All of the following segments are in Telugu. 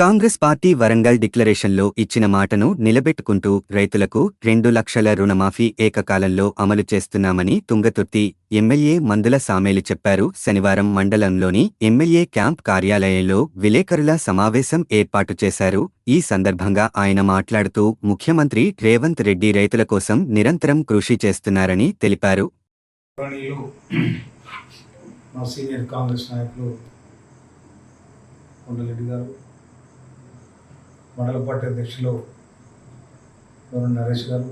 కాంగ్రెస్ పార్టీ వరంగల్ డిక్లరేషన్లో ఇచ్చిన మాటను నిలబెట్టుకుంటూ రైతులకు రెండు లక్షల రుణమాఫీ ఏకకాలంలో అమలు చేస్తున్నామని తుంగతుర్తి ఎమ్మెల్యే మందుల సామేలు చెప్పారు. శనివారం మండలంలోని ఎమ్మెల్యే క్యాంప్ కార్యాలయంలో విలేకరుల సమావేశం ఏర్పాటు చేశారు. ఈ సందర్భంగా ఆయన మాట్లాడుతూ ముఖ్యమంత్రి రేవంత్ రెడ్డి రైతుల కోసం నిరంతరం కృషి చేస్తున్నారని తెలిపారు. సీనియర్ కాంగ్రెస్ నాయకులు గారు మండల పార్టీ అధ్యక్షులు గౌరవ నరేష్ గారు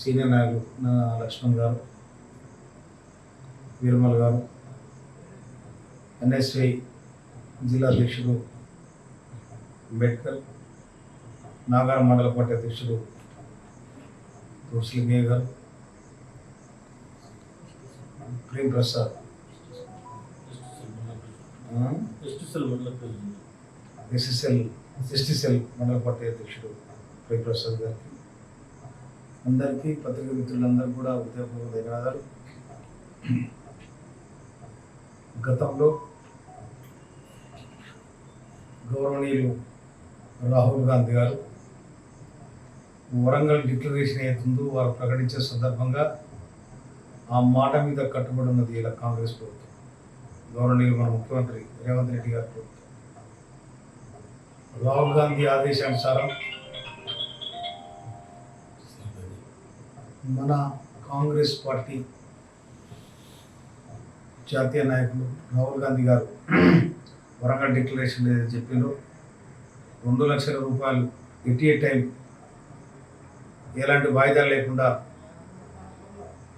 సీనియర్ నాయకులు నా లక్ష్మణ్ గారు వీరమల్ గారు ఎన్ఎస్ఐ జిల్లా అధ్యక్షుడు అంబేద్కర్ నాగార మండల పార్టీ అధ్యక్షుడు Tulasilingaiah garu Prem Prasad. SSL ST cell మండల పార్టీ అధ్యక్షుడు ప్రసాద్ గారికి అందరికీ పత్రికా మిత్రులందరూ కూడా ఉదయపూర్వక ధన్యవాదాలు. గతంలో గౌరవనీయులు రాహుల్ గాంధీ గారు వరంగల్ డిక్లరేషన్ అవుతుందో వారు ప్రకటించే సందర్భంగా ఆ మాట మీద కట్టుబడి ఉన్నది ఇలా కాంగ్రెస్ ప్రభుత్వం. గౌరవనీయులు మన ముఖ్యమంత్రి రేవంత్ రెడ్డి గారి ప్రభుత్వం. రాహుల్ గాంధీ ఆదేశానుసారం మన కాంగ్రెస్ పార్టీ జాతీయ నాయకులు రాహుల్ గాంధీ గారు వరంగల్ డిక్లరేషన్ ఏదైతే చెప్పిందో రెండు లక్షల రూపాయలు ఎట్ ఏ టైం ఎలాంటి వాయిదాలు లేకుండా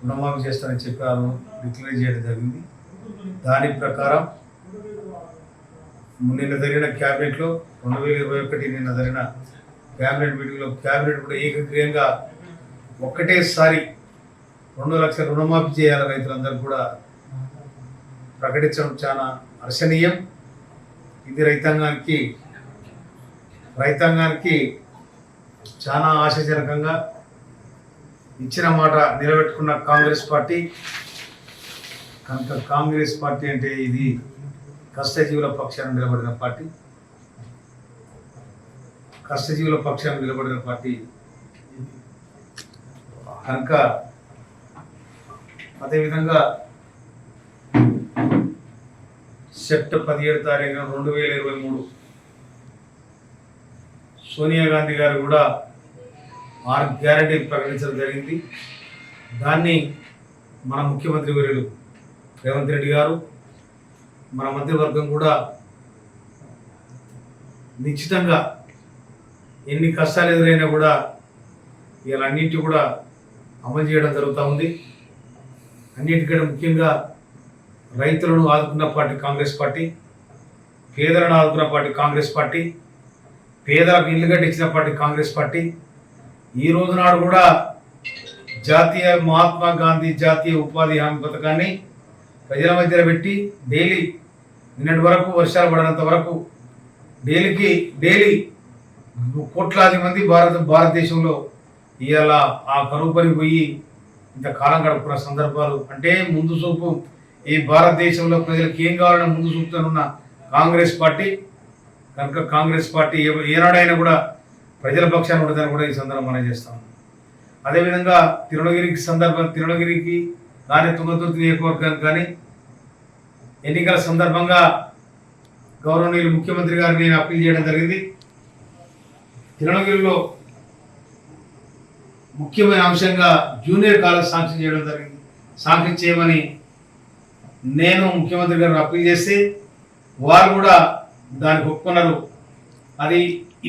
రుణమాఫీ చేస్తారని చెప్పారు డిక్లేర్ చేయడం జరిగింది. దాని ప్రకారం నిన్న జరిగిన క్యాబినెట్లో రెండు వేల ఇరవై ఒకటి నిన్న జరిగిన క్యాబినెట్ మీటింగ్లో క్యాబినెట్ కూడా ఏకగ్రీయంగా ఒక్కటేసారి రెండు లక్షల రుణమాఫీ చేయాలి రైతులందరూ కూడా ప్రకటించడం చాలా హర్షణీయం. ఇది రైతాంగానికి రైతాంగానికి చాలా ఆశాజనకంగా ఇచ్చిన మాట నిలబెట్టుకున్న కాంగ్రెస్ పార్టీ. కనుక కాంగ్రెస్ పార్టీ అంటే ఇది కష్టజీవుల పక్షాన నిలబడిన పార్టీ. కష్టజీవుల పక్షాన నిలబడిన పార్టీ. కనుక అదేవిధంగా సెప్ట్ పదిహేడు తారీఖున రెండు వేల ఇరవై మూడు సోనియా గాంధీ గారు కూడా ఆరు గ్యారంటీ ప్రకటించడం జరిగింది. దాన్ని మన ముఖ్యమంత్రి వర్యులు రేవంత్ రెడ్డి గారు మన మంత్రివర్గం కూడా నిశ్చితంగా ఎన్ని కష్టాలు ఎదురైనా కూడా ఇలా అన్నింటి కూడా అమలు చేయడం జరుగుతూ ఉంది. అన్నిటికంటే ముఖ్యంగా రైతులను ఆదుకున్న పార్టీ కాంగ్రెస్ పార్టీ పేదలను ఆదుకున్న పార్టీ కాంగ్రెస్ పార్టీ పేదలకు ఇల్లు కట్టించిన పార్టీ కాంగ్రెస్ పార్టీ. ఈ రోజు నాడు కూడా జాతీయ మహాత్మా గాంధీ జాతీయ ఉపాధి హామీ పథకాన్ని ప్రజల మధ్యలో పెట్టి డైలీ నిన్నటి వరకు వర్షాలు పడినంత వరకు డైలీకి డైలీ కోట్లాది మంది భారత భారతదేశంలో ఇవాళ ఆ కరువు పని పోయి ఇంత కాలం గడుపుకున్న సందర్భాలు. అంటే ముందు చూపు ఈ భారతదేశంలో ప్రజలకు ఏం కావాలని ముందు చూపుతానున్న కాంగ్రెస్ పార్టీ కనుక కాంగ్రెస్ పార్టీ ఏనాడైనా కూడా ప్రజల పక్షాన్ని ఉండదని కూడా ఈ సందర్భం మనం చేస్తాం. అదేవిధంగా తిరుణగిరికి సందర్భం తిరుణగిరికి కానీ తుంగతుర్తి నియోజకవర్గానికి కానీ ఎన్నికల సందర్భంగా గౌరవనీయులు ముఖ్యమంత్రి గారిని నేను అప్పీల్ చేయడం జరిగింది. తిరుణగిరిలో ముఖ్యమైన అంశంగా జూనియర్ కాలేజ్ శాంక్షన్ చేయడం జరిగింది. శాంక్షన్ చేయమని నేను ముఖ్యమంత్రి గారిని అప్పీల్ చేస్తే వారు కూడా దానికి ఒప్పుకున్నారు. అది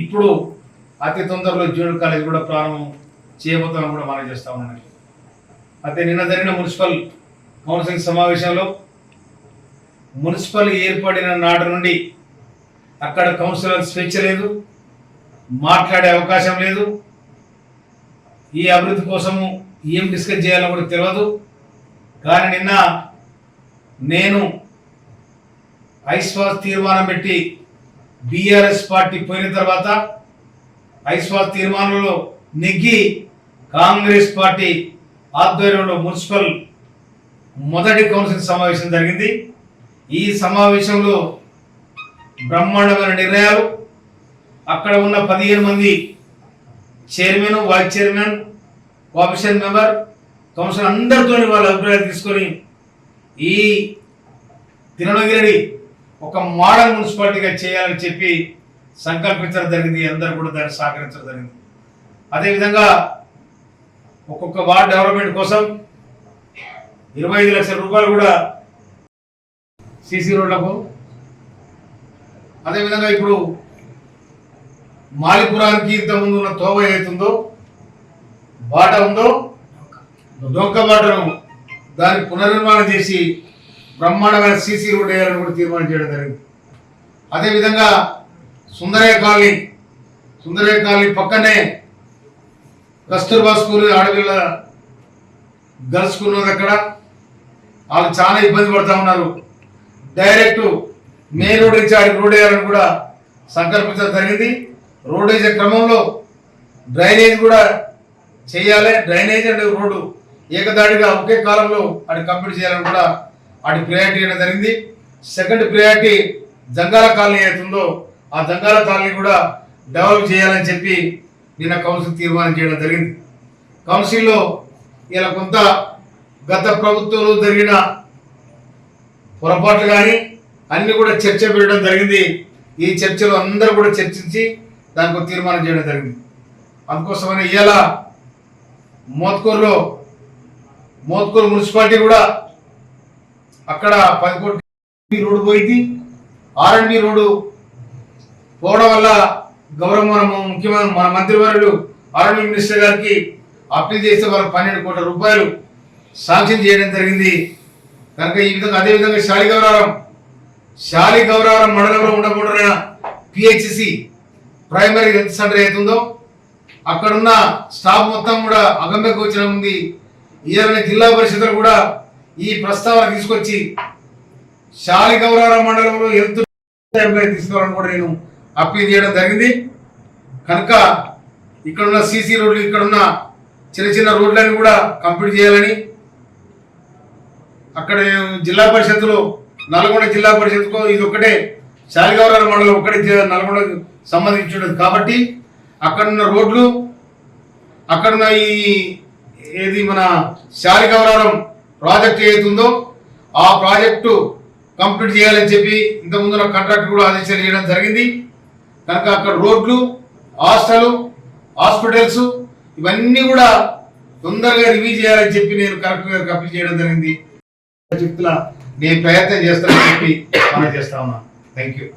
ఇప్పుడు అతి తొందరలో జూనియర్ కాలేజ్ కూడా ప్రారంభం చేయబోతామని కూడా మనం చేస్తా ఉన్నాను అయితే నిన్న జరిగిన మున్సిపల్ కౌన్సిలింగ్ సమావేశంలో మున్సిపల్ ఏర్పడిన నాటి నుండి అక్కడ కౌన్సిలర్ స్వేచ్ఛ లేదు మాట్లాడే అవకాశం లేదు. ఈ అభివృద్ధి కోసము ఏం డిస్కస్ చేయాలో కూడా తెలియదు కానీ నిన్న నేను ఐశ్వాస్ తీర్మానం పెట్టి బీఆర్ఎస్ పార్టీ పోయిన తర్వాత ఐశ్వాస్ తీర్మానంలో నెగ్గి కాంగ్రెస్ పార్టీ ఆధ్వర్యంలో మున్సిపల్ మొదటి కౌన్సిల్ సమావేశం జరిగింది. ఈ సమావేశంలో బ్రహ్మాండమైన నిర్ణయాలు అక్కడ ఉన్న పదిహేను మంది chairman vice chairman cooperation member council అందరితో వాళ్ళ అభిప్రాయాలు తీసుకొని ఈ తిరునగిరిని ఒక మోడల్ మున్సిపాలిటీగా చేయాలని చెప్పి సంకల్పించడం జరిగింది. అందరూ కూడా దాన్ని సహకరించడం జరిగింది. అదేవిధంగా ఒక్కొక్క వార్డ్ డెవలప్మెంట్ కోసం ఇరవై ఐదు లక్షల రూపాయలు కూడా సీసీ రోడ్లకు. అదేవిధంగా ఇప్పుడు మాలిపురానికి ఇంతకుముందు ఉన్న తోవ ఏదైతుందో బాట ఉందో డొంక బాటను దాన్ని పునర్నిర్మాణం చేసి బ్రహ్మాండమైన సీసీ రోడ్ వేయాలని కూడా తీర్మానం చేయడం జరిగింది. అదేవిధంగా సుందరయ్య కాలనీ సుందరయ్య కాలనీ పక్కనే కస్తూర్బా స్కూల్ ఆడపిల్ల గర్ల్స్ స్కూల్ ఉన్నది అక్కడ వాళ్ళు చాలా ఇబ్బంది పడుతూ ఉన్నారు. డైరెక్ట్ మెయిన్ రోడ్ నుంచి ఆడికి రోడ్ వేయాలని కూడా సంకల్పించడం జరిగింది. రోడ్ వేసే క్రమంలో డ్రైనేజ్ కూడా చేయాలి. డ్రైనేజ్ అండ్ రోడ్డు ఏకదాడిగా ఒకే కాలంలో అది కంప్లీట్ చేయాలని కూడా వాటి ప్రియారిటీ ఇవ్వడం జరిగింది. సెకండ్ ప్రియారిటీ జంగాల కాలనీ అవుతుందో ఆ జంగాల కాలనీ కూడా డెవలప్ చేయాలని చెప్పి నిన్న కౌన్సిల్ తీర్మానం చేయడం జరిగింది. కౌన్సిల్లో ఇలా కొంత గత ప్రభుత్వంలో జరిగిన పొరపాట్లు కానీ అన్ని కూడా చర్చ పెట్టడం జరిగింది. ఈ చర్చలో అందరూ కూడా చర్చించి దానికి తీర్మానం చేయడం జరిగింది. అందుకోసమని ఇవాళ మోత్కూరులో మోత్కూరు మున్సిపాలిటీ కూడా అక్కడ పది కోట్ల రోడ్డు పోయింది. ఆర్ఎండ్బి రోడ్డు పోవడం వల్ల గౌరవ మన ముఖ్యమంత్రి మన మంత్రివర్యుడు ఆర్ఎండ్బి మినిస్టర్ గారికి అప్పీల్ చేస్తే వాళ్ళకి పన్నెండు కోట్ల రూపాయలు శాంక్షన్ చేయడం జరిగింది. కనుక ఈ విధంగా అదే విధంగా శాలి గౌరవరం మండలంలో ఉండబోతున్న పిహెచ్సి ప్రైమరీ హెల్త్ సెంటర్ అవుతుందో అక్కడున్న స్టాఫ్ మొత్తం కూడా అగమ్య గోచరం ఉంది. ఈయన జిల్లా పరిషత్తులు కూడా ఈ ప్రస్తావన తీసుకొచ్చి శాలి గౌరవ మండలంలో హెల్త్ తీసుకోవాలని కూడా నేను అప్పీల్ చేయడం జరిగింది. కనుక ఇక్కడున్న సీసీ రోడ్లు ఇక్కడున్న చిన్న చిన్న రోడ్లను కూడా కంప్లీట్ చేయాలని అక్కడ జిల్లా పరిషత్లో నల్గొండ జిల్లా పరిషత్కు ఇది ఒకటే శాలిగౌరాల మండలం ఒకటే జి- నల్గొండకు సంబంధించినది. కాబట్టి అక్కడున్న రోడ్లు అక్కడున్న ఈ ఏది మన శాలిగౌరవం ప్రాజెక్ట్ ఏదైతుందో ఆ ప్రాజెక్టు కంప్లీట్ చేయాలని చెప్పి ఇంతకుముందు నా కాంట్రాక్ట్ కూడా ఆదేశాలు చేయడం జరిగింది. కనుక అక్కడ రోడ్లు హాస్టలు హాస్పిటల్స్ ఇవన్నీ కూడా తొందరగా రివ్యూ చేయాలని చెప్పి నేను కలెక్టర్ గారికి అప్పీల్ చేయడం జరిగింది. చెప్తున్నా నేను ప్రయత్నం చేస్తానని చెప్పి మనం చేస్తా ఉన్నాను థ్యాంక్ యూ